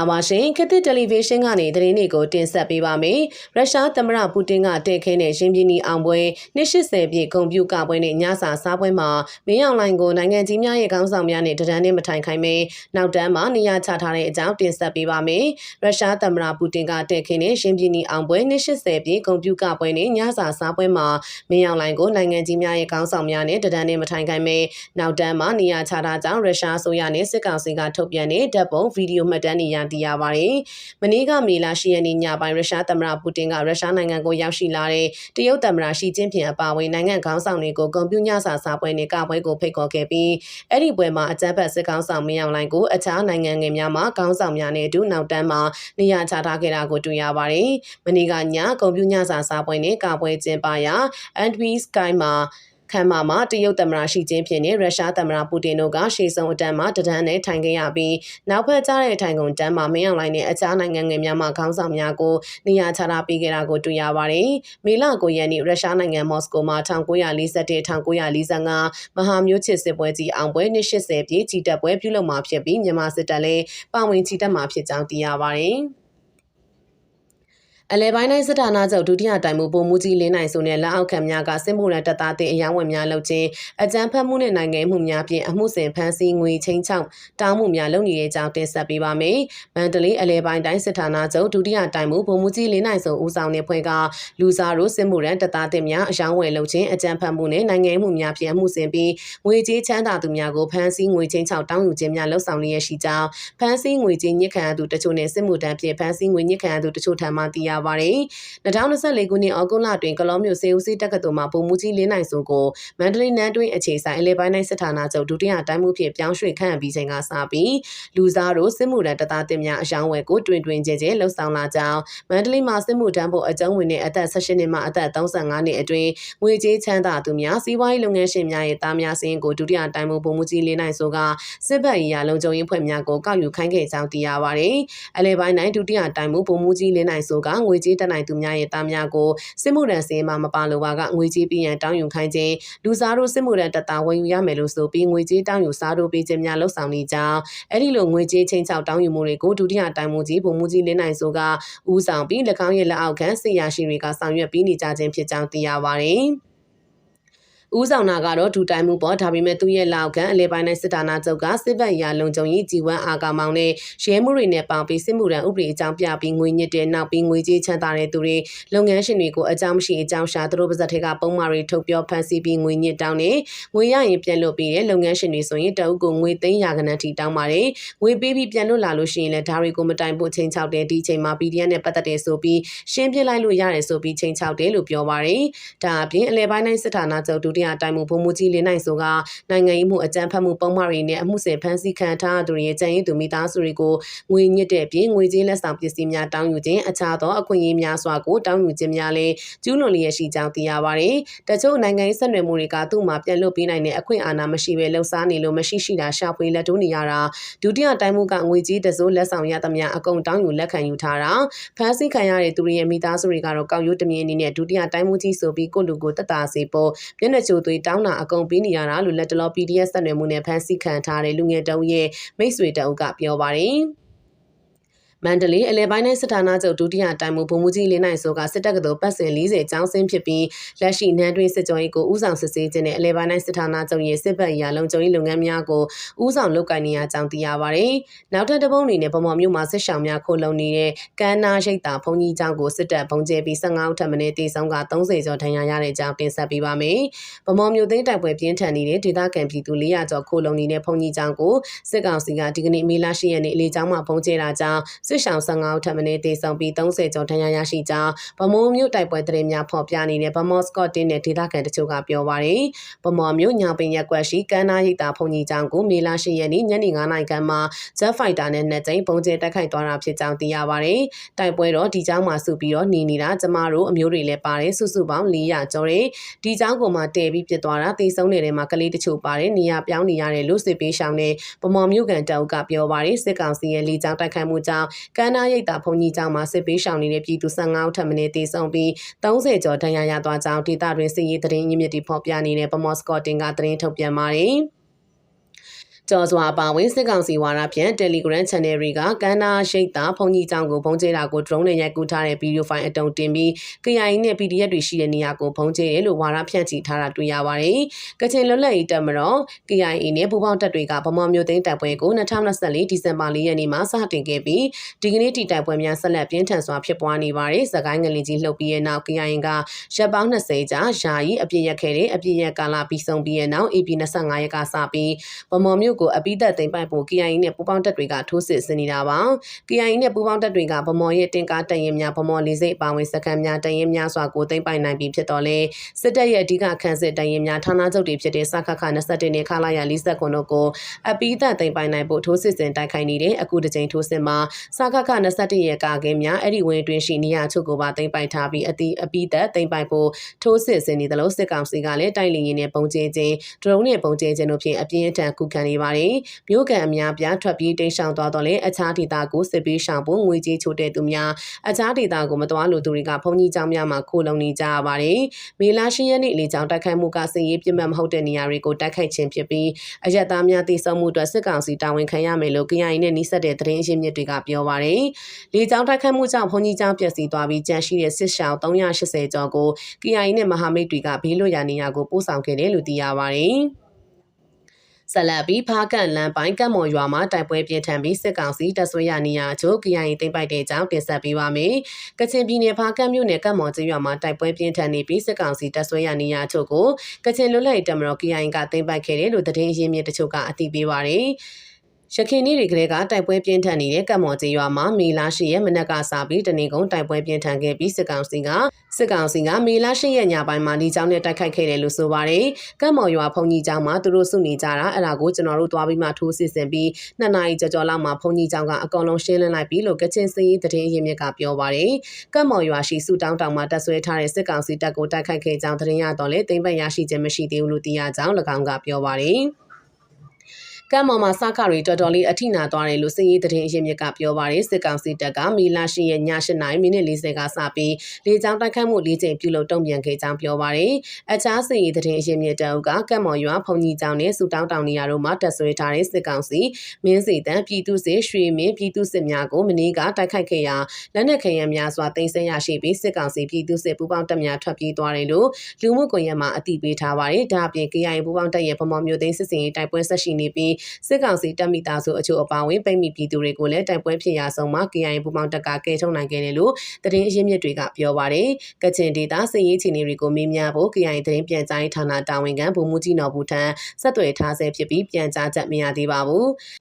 ္ဂလာပါရှင်ခေတ်သစ်တယ်လီဗီရှင်းကနေသတင်းတွေကိုတင်ဆက်ပေးပါမယ်။ရုရှားသမ္မတပူတင်ကတက်ခဲတဲ့ရှင်ပြည်နီအောင်ပွဲ280ပြည့်ဂုံပြူကပွဲနဲ့ညစာစားပွဲမှာမင်းအောင်လိုင်ကိုနိုင်ငံကြီးများရဲ့ခေါင်းဆောင်များနဲ့တဒန်းနဲ့မထိုင်ခိုင်းမဲနောက်တန်းမှာနေရာချထားတဲ့အကြောင်းတင်ဆက်ပေးပါမယ်။ရုရှားသမ္မတပူတင်ကတက်ခဲတဲ့ရှင်ပြည်နီအောင်ပွဲ280ပြည့်ဂုံပြူကပွဲနဲ့ညစာစားပွဲမှာမင်းအောင်လိုင်ကိုနိုင်ငံကြီးများရဲ့ခေါင်းဆောင်များနဲ့တဒန်းနဲ့မထိုင်ခိုင်းမဲနောက်တန်းမှာနေရာချထားကြောင်းရုရှားအစိုးရနဲ့စစ်ကောင်စီကထုတ်ပြန်တဲ့ဓာတ်ပုံဗီဒီယိုမှတ်တမ်းတွေရသိရပါတယ်။မနေ့ကမေလ10ရက်နေ့ညပိုင်းရုရှားသမ္မတပူတင်ကရုရှားနိုင်ငံကိုရောက်ရှိလာတဲ့တရုတ်သမ္မတရှီကျင်းဖျင်အပါအဝင်နိုင်ငံခေါင်းဆောင်တွေကိုကွန်ပျူတာစာစာပွဲနဲ့ကပွဲကိုဖိတ်ခေါ်ခဲ့ပြီးအဲ့ဒီပွဲမှာအကြမ်းဖက်စစ်ကောင်ဆောင်မင်းအောင်လှိုင်ကိုအခြားနိုင်ငံငယ်များမှခေါင်းဆောင်များနဲ့အတူနောက်တန်းမှာနေရာချထားခဲ့တာကိုတွေ့ရပါတယ်။မနေ့ကညကွန်ပျူတာစာစာပွဲနဲ့ကပွဲကျင်းပရာ Antwi Sky မှာ ခမ်းမမှာတရုတ်သမ္မတရှီကျင်းဖြစ်နေရုရှားသမ္မတပူတင်တို့ကရှေ့ဆုံးအတန်းမှာတဒန်းနဲ့ထိုင်ခဲ့ရပြီးနောက်ဖက်ကျတဲ့ထိုင်ကုန်တန်းမှာမင်းအောင်လှိုင်နဲ့အခြားနိုင်ငံငယ်များမှခေါင်းဆောင်များကိုနေရာချထားပေးခဲ့တာကိုတွေ့ရပါတယ်။မေလ9ရက်နေ့ရုရှားနိုင်ငံမော်စကိုမှာ1941-1945မဟာမျိုးချစ်စစ်ပွဲကြီးအောင်ပွဲ280ပြည့်ကြီးတပ်ပွဲပြုလုပ်မှာဖြစ်ပြီးမြန်မာစစ်တပ်လည်းပါဝင်ချီတက်မှာဖြစ်ကြောင်းသိရပါတယ်။ အလဲပိုင်းတိုင်းစစ်ဌာနချုပ်ဒုတိယတိုင်မှုပုံမှုကြီးလင်းနိုင်စုနဲ့လက်အောက်ခံများကစစ်မှုရန်တပ်သားတဲ့အယောင်ဝင်များလုပ်ခြင်းအကြမ်းဖက်မှုနဲ့နိုင်ငံမှုများဖြင့်အမှုစဉ်ဖမ်းဆီးငွေချင်းချောင်းတောင်းမှုများလုပ်နေတဲ့အကြောင်းတင်ဆက်ပေးပါမယ်။မန္တလေးအလဲပိုင်းတိုင်းစစ်ဌာနချုပ်ဒုတိယတိုင်မှုပုံမှုကြီးလင်းနိုင်စုဦးဆောင်တဲ့ဖွဲ့ကလူစားတို့စစ်မှုရန်တပ်သားတဲ့များအယောင်ဝင်လုပ်ခြင်းအကြမ်းဖက်မှုနဲ့နိုင်ငံမှုများဖြင့်အမှုစဉ်ပြီးငွေကြေးချမ်းသာသူများကိုဖမ်းဆီးငွေချင်းချောင်းတောင်းယူခြင်းများလုပ်ဆောင်လျက်ရှိကြောင်းဖမ်းဆီးငွေကြေးညစ်ခံရသူတချို့နဲ့စစ်မှုတန်းဖြင့်ဖမ်းဆီးငွေညစ်ခံရသူတချို့ထံမှသိရပါတယ်။2024ခုနှစ်ဩဂုတ်လတွင်ကလောမျိုးစေဦးစီးတက္ကသိုလ်မှပုံမှုကြီးလင်းနိုင်စုကိုမန္တလေးနန်းတွင်းအခြေဆိုင်အလဲပိုင်းနိုင်စစ်ဌာနချုပ်ဒုတိယတိုင်းမှုဖြင့်ပြောင်းရွှေ့ခန့်အပ်ပြီးချိန်ကစပြီးလူစားတို့စစ်မှုထမ်းတပ်သားတင်များအယောင်းဝယ်ကိုတွင်တွင်ကျဲကျဲလှုပ်ဆောင်လာကြောင်းမန္တလေးမှာစစ်မှုထမ်းဖို့အကြုံဝင်တဲ့အသက်18နှစ်မှအသက်35နှစ်အတွင်းငွေကြေးချမ်းသာသူများစီးပွားရေးလုပ်ငန်းရှင်များရဲ့တားများစင်းကိုဒုတိယတိုင်းမှုပုံမှုကြီးလင်းနိုင်စုကစစ်ဘက်ရေးရာလုံခြုံရေးဖွဲ့များကိုကောက်ယူခိုင်းခဲ့ကြောင်းသိရပါတယ်။အလဲပိုင်းနိုင်ဒုတိယတိုင်းမှုပုံမှုကြီးလင်းနိုင်စုကငွေကြေးတက်နိုင်သူများရဲ့သားများကိုစစ်မှုထမ်းစင်းမှမပါလိုပါကငွေကြေးပြည်ရန်တောင်းယူခိုင်းခြင်းလူစားတို့စစ်မှုထမ်းတပ်သားဝယ်ယူရမယ်လို့ဆိုပြီးငွေကြေးတောင်းယူစားတို့ပေးခြင်းများလှုပ်ဆောင်နေကြောင်းအဲ့ဒီလိုငွေကြေးချင်းချောက်တောင်းယူမှုတွေကိုဒုတိယတိုင်မှုကြီးဗိုလ်မှူးကြီးလင်းနိုင်စိုးကဦးဆောင်ပြီး၎င်းရဲ့လက်အောက်ခံစစ်ရာရှိတွေကဆောင်ရွက်ပြီးနေကြခြင်းဖြစ်ကြောင်းသိရပါတယ်။ ဦးဆောင်နာကတော့ဒူတိုင်မှုပေါ့ဒါပေမဲ့သူ့ရဲ့လောက်ကန်အလဲပိုင်းနဲ့စစ်တာနာချုပ်ကစစ်ဘက်ရာလုံခြုံရေးကြီးဝမ်းအာကာမောင်နဲ့ရဲမှုတွေနဲ့ပေါင်းပြီးစစ်မှုရန်ဥပဒေအကြောင်းပြပြီးငွေညစ်တဲ့နောက်ပြီးငွေကြေးချမ်းသာတဲ့သူတွေလုပ်ငန်းရှင်တွေကိုအကြောင်းမရှိအကြောင်းရှာသူတို့ပါဇက်ထက်ကပုံမှားတွေထုတ်ပြောဖန်ဆီးပြီးငွေညစ်တောင်းနေငွေရရင်ပြန်လွတ်ပြီးတဲ့လုပ်ငန်းရှင်တွေဆိုရင်တအုပ်ကိုငွေသိန်းရာခဏထိတောင်းပါတယ်ငွေပေးပြီးပြန်လွတ်လာလို့ရှိရင်လည်းဒါတွေကိုမတိုင်ဖို့ချိန်ချောက်တယ်ဒီချိန်မှာ PDF နဲ့ပတ်သက်တယ်ဆိုပြီးရှင်းပြလိုက်လို့ရတယ်ဆိုပြီးချိန်ချောက်တယ်လို့ပြောပါတယ်ဒါအပြင်အလဲပိုင်းတိုင်းစစ်ဌာနချုပ်ဒုတိယတိုင်မှုဘုံမူကြီးလင်းနိုင်ဆိုကနိုင်ငံရေးမှုအကြမ်းဖက်မှုပုံမှားတွေနဲ့အမှုစဉ်ဖမ်းဆီးခံထားသူတွေရဲ့ကြံရည်သူမိသားစုတွေကိုငွေညစ်တဲ့ပြင်ငွေကြေးလက်ဆောင်ပစ္စည်းများတောင်းယူခြင်းအခြားသောအခွင့်အရေးများစွာကိုတောင်းယူခြင်းများလည်းကျူးလွန်လျက်ရှိကြောင်းသိရပါတယ်။တချို့နိုင်ငံရေးဆက်နွယ်မှုတွေကသူ့မှာပြန်လွတ်ပေးနိုင်တဲ့အခွင့်အာဏာမရှိဘဲလှုပ်ရှားနေလို့မရှိရှိတာရှာဖွေလက်တိုးနေရတာဒုတိယတိုင်းမှုကငွေကြေးတစိုးလက်ဆောင်ရသမျှအကုန်တောင်းယူလက်ခံယူထားတာဖမ်းဆီးခံရတဲ့သူတွေရဲ့မိသားစုတွေကတော့ကောက်ရိုးတမြင်အနေနဲ့ဒုတိယတိုင်းမှုကြီးဆိုပြီးကိုလူကိုတက်တာစေပေါ်မျက်နှာချိုသွေးတောင်းတာအကုန်ပေးနေရတာလို့လက်တလော PDF ဆက်နွယ်မှုနဲ့ဖမ်းဆီးခံထားတဲ့လူငယ်တအုပ်ရဲ့မိတ်ဆွေတအုပ်ကပြောပါတယ်။ မန္တလေးအလဲပိုင်းတိုင်းစစ်ဌာနချုပ်ဒုတိယတိုင်မှုဗိုလ်မှူးကြီးလင်းနိုင်စိုးကစစ်တပ်ကတော်ပတ်စဉ်40ကျောင်းဆင်းဖြစ်ပြီးလက်ရှိနန်းတွင်းစစ်ကြောရေးကိုဦးဆောင်စစ်ဆေးခြင်းနဲ့အလဲပိုင်းတိုင်းစစ်ဌာနချုပ်ရဲ့စစ်ဘက်ရာလုံခြုံရေးလုပ်ငန်းများကိုဦးဆောင်လုပ်ကိုင်နေရကြောင်းသိရပါတယ်။နောက်ထပ်တပုံအနေနဲ့ဗမော်မြို့မှာစစ်ဆောင်များခိုလုံနေတဲ့ကမ်းနာရိတ်တာဘုံကြီးကျောင်းကိုစစ်တပ်ဘုံကျဲပြီး15ဦးထပ်မံတေဆုံးက30ကျော်ဒဏ်ရာရတဲ့ကြောင်းတင်ဆက်ပေးပါမယ်။ဗမော်မြို့သိမ်းတိုက်ပွဲပြင်းထန်နေတဲ့ဒေသခံပြည်သူ400ကျော်ခိုလုံနေတဲ့ဘုံကြီးကျောင်းကိုစစ်ကောင်စီကဒီကနေ့မေလ10ရက်နေ့အလေးကျောင်းမှာဘုံကျဲတာကြောင့်စစ်ဆောင်15ဦးထပ်မံတေဆုံးပြီး30ကျော်ဒဏ်ရာရရှိကြောင်းဗမောမြို့တိုက်ပွဲသတင်းများဖော်ပြနေတဲ့ဗမောစကော့တင်းနဲ့ဒေသခံတချို့ကပြောပါရယ်ဗမောမြို့ညာပင်ရက်ကွက်ရှိကမ်းနားရိပ်သာဖုန်ကြီးကျောင်းကိုမေလ10ရက်နေ့ညနေ9:00နာရီခန့်မှာ Jet Fighter နဲ့နှစ်ကြိမ်ပုံကျဲတိုက်ခိုက်သွားတာဖြစ်ကြောင်းသိရပါရယ်တိုက်ပွဲတော့ဒီကျောင်းမှာစုပြီးတော့နေနေတာကျမတို့အမျိုးတွေလည်းပါတယ်စုစုပေါင်း400ကျော်တယ်ဒီကျောင်းကိုမှတည်ပြီးပြစ်သွားတာတေဆုံးနေတဲ့မှာကလေးတချို့ပါတယ်နေရာပြောင်းနေရတယ်လို့စစ်ပေးရှောင်းတဲ့ဗမော်မြို့ကန်တောက်ကပြောပါရယ်စစ်ကောင်စီရဲ့လေကြောင်းတိုက်ခိုက်မှုကြောင့်ကမ်းနားရိပ်သာဘုံကြီးကျောင်းမှာစစ်ပေးရှောင်နေတဲ့ပြည်သူ15ဦးထပ်မံတေဆုံးပြီး30ကျော်ဒဏ်ရာရသွားကြောင်းဒေသတွင်စစ်ရေးသတင်းရင်းမြစ်တွေဖော်ပြနေတဲ့ပမော့စကော့တင်ကသတင်းထုတ်ပြန်ပါတယ်။ ကျော်စွာအပါဝင်စစ်ကောင်စီဝါဒဖြန့် Telegram Channel တွေကကန္နာရှိတ်တာဖုန်ကြီးကြောင်ကိုဖုံးကျဲတာကို drone နဲ့ရိုက်ကူးထားတဲ့ဗီဒီယိုဖိုင်အတုံတင်ပြီး KIA နဲ့ PDF တွေရှိတဲ့နေရာကိုဖုံးကျဲတယ်လို့ဝါဒဖြန့်ချီထားတာတွေ့ရပါတယ်။ကချင်လွတ်လပ်ရေးတပ်မတော် KIA နဲ့ပူးပေါင်းတပ်တွေကဗမာမျိုးသိန်းတပ်ပွဲကို2024ဒီဇင်ဘာ4ရက်နေ့မှာစတင်ခဲ့ပြီးဒီကနေ့တီတိုက်ပွဲများဆက်လက်ပြင်းထန်စွာဖြစ်ပွားနေပါတယ်။စကိုင်းငလင်ကြီးလှုပ်ပြီးရဲ့နောက် KIA ကရပ်ပေါင်း20ကြာယာယီအပြည့်ရက်ခဲ့တဲ့အပြည့်ရက်ကာလပြီးဆုံးပြီးရဲ့နောက် AP 25ရက်ကစပြီးဗမော်မြို့ကိုအပိသက်သိမ်းပိုက်ဖို့ KIA နဲ့ပူးပေါင်းတပ်တွေကထိုးစစ်ဆင်နေတာပါ။ KIA နဲ့ပူးပေါင်းတပ်တွေကဗမော်ရဲ့တင်ကားတပ်ရင်များဗမော်လေးစိတ်အပါဝင်စခန်းများတပ်ရင်များစွာကိုသိမ်းပိုက်နိုင်ပြီးဖြစ်တော်လဲစစ်တပ်ရဲ့အဓိကခန့်စစ်တပ်ရင်များဌာနချုပ်တွေဖြစ်တဲ့စခခ21နဲ့ခလာရ49တို့ကိုအပိသက်သိမ်းပိုက်နိုင်ဖို့ထိုးစစ်ဆင်တိုက်ခိုက်နေတဲ့အခုတစ်ကြိမ်ထိုးစစ်မှာစခခ21ရဲ့ကာကင်းများအဲ့ဒီဝင်တွင်ရှိနေရာချုပ်ကိုပါသိမ်းပိုက်ထားပြီးအတိအပိသက်သိမ်းပိုက်ဖို့ထိုးစစ်ဆင်နေသလိုစစ်ကောင်စီကလည်းတိုက်လင်ရင်နဲ့ပုံကျင်းချင်းဒရုန်းနဲ့ပုံကျင်းချင်းတို့ဖြင့်အပြင်းအထန်ခုခံနေပါတယ်။မြို့ကန်အများပြားထွက်ပြေးတိမ်းရှောင်သွားတော့လေအခြားဒေသကိုစစ်ပေးရှောင်ဖို့ငွေကြေးချို့တဲ့သူများအခြားဒေသကိုမတော်လို့သူတွေကဘုံကြီးကျောင်းများမှာခိုလုံနေကြရပါတယ်။မေလာရှိရက်နေ့လေကြောင်းတိုက်ခိုက်မှုကစည်ရေးပြစ်မှတ်မဟုတ်တဲ့နေရာတွေကိုတိုက်ခိုက်ခြင်းဖြစ်ပြီးအရက်သားများတည်ဆုံမှုအတွက်စစ်ကောင်စီတာဝန်ခံရမယ်လို့ KIA နဲ့နှိစက်တဲ့သတင်းရင်းမြစ်တွေကပြောပါတယ်။လေကြောင်းတိုက်ခိုက်မှုကြောင့်ဘုံကြီးကျောင်းပျက်စီးသွားပြီးကြန့်ရှိတဲ့စစ်ရှောင်း380ကျော်ကို KIA နဲ့မဟာမိတ်တွေကဘေးလွတ်ရာနေရာကိုပို့ဆောင်ခဲ့တယ်လို့သိရပါတယ်။ ဆက်လက်ပြီးဖားကန်လမ်းပိုင်းကတ်မော်ရွာမှာတိုက်ပွဲပြင်းထန်ပြီးစစ်ကောင်စီတပ်ဆွဲရနေရချို့ KIA သိမ်းပိုက်တဲ့အကြောင်းတင်ဆက်ပေးပါမယ်။ကချင်ပြည်နယ်ဖားကန်မြို့နယ်ကတ်မော်ကျေးရွာမှာတိုက်ပွဲပြင်းထန်နေပြီးစစ်ကောင်စီတပ်ဆွဲရနေရချို့ကိုကချင်လွတ်လပ်ရေးတပ်မတော် KIA ကသိမ်းပိုက်ခဲ့တယ်လို့သတင်းရင်းမြစ်တချို့ကအသိပေးပါရယ်။ ရခိုင်နေ့တွေကလေးကတိုက်ပွဲပြင်းထန်နေတဲ့ကတ်မော်ကျေးရွာမှာမေလာရှိရဲ့မနက်ကစပြီးတနေကုန်တိုက်ပွဲပြင်းထန်ခဲ့ပြီးစစ်ကောင်စီကစစ်ကောင်စီကမေလာရှိရဲ့ညပိုင်းမှာလီကျောင်းနဲ့တိုက်ခိုက်ခဲ့တယ်လို့ဆိုပါတယ်။ကတ်မော်ရွာဖုန်ကြီးကျောင်းမှာသူတို့စုနေကြတာအဲ့ဒါကိုကျွန်တော်တို့သွားပြီးမှထိုးစစ်ဆင်ပြီးနှစ်နာရီကြော်ကြော်လောက်မှာဖုန်ကြီးကျောင်းကအကောင်လုံးရှင်းလင်းလိုက်ပြီးလို့ကချင်စီးသတင်းရင်းမြစ်ကပြောပါတယ်။ကတ်မော်ရွာရှိစုတောင်းတောင်မှာတပ်ဆွဲထားတဲ့စစ်ကောင်စီတပ်ကိုတိုက်ခိုက်ခဲ့ကြောင်းသတင်းရတော့လေတိမ့်ပတ်ရရှိခြင်းမရှိသေးဘူးလို့သိရကြောင်း၎င်းကပြောပါတယ်။ ကမ်းမော်မှာစခတွေတော်တော်လေးအထိနာသွားတယ်လို့စစ်ရေးသတင်းအရင်းမြစ်ကပြောပါတယ်စစ်ကောင်စီတပ်ကမီလာရှိရဲ့ည8နာရီမိနစ်40ကစပြီးလေကြောင်းတိုက်ခတ်မှု၄ချိန်ပြုလုပ်တုံ့ပြန်ခဲ့ကြောင်းပြောပါတယ်အခြားစစ်ရေးသတင်းအရင်းမြစ်တအုပ်ကကမ်းမော်ရွာဖုန်ကြီးကျောင်းနဲ့စူတောင်းတောင်နေရာတို့မှာတပ်ဆွဲထားတဲ့စစ်ကောင်စီမင်းစီတန်းပြည်သူစစ်ရွှေမင်းပြည်သူစစ်များကိုမနေ့ကတိုက်ခိုက်ခဲ့ရာလက်နက်ခဲယမ်းများစွာတင်ဆက်ရရှိပြီးစစ်ကောင်စီပြည်သူစစ်ပူးပေါင်းတပ်များထွက်ပြေးသွားတယ်လို့လူမှုကွန်ရက်မှာအသိပေးထားပါတယ်ဒါအပြင် KIA ပူးပေါင်းတပ်ရဲ့ဗမော်မျိုးသိန်းစစ်စင်ရေးတိုက်ပွဲဆက်ရှိနေပြီးစစ်ကောင်စီတပ်မိသားစုအချို့အပါအဝင်ပိတ်မိပြည်သူတွေကိုလည်းတိုက်ပွဲဖြစ်ရာဆုံးမှာ KIA ပူပေါင်းတပ်ကကဲထုတ်နိုင်ခဲ့တယ်လို့သတင်းအရင်းမြစ်တွေကပြောပါတယ်။ကချင်ဒေသစစ်ရေးချီနေတွေကိုမေးမြန်းဖို့ KIA သတင်းပြန်ကြားရေးဌာနတာဝန်ခံဗိုလ်မှူးကြီးနော်ဘူးထံဆက်သွယ်ထားဆဲဖြစ်ပြီးပြန်ကြားချက်မရသေးပါဘူး။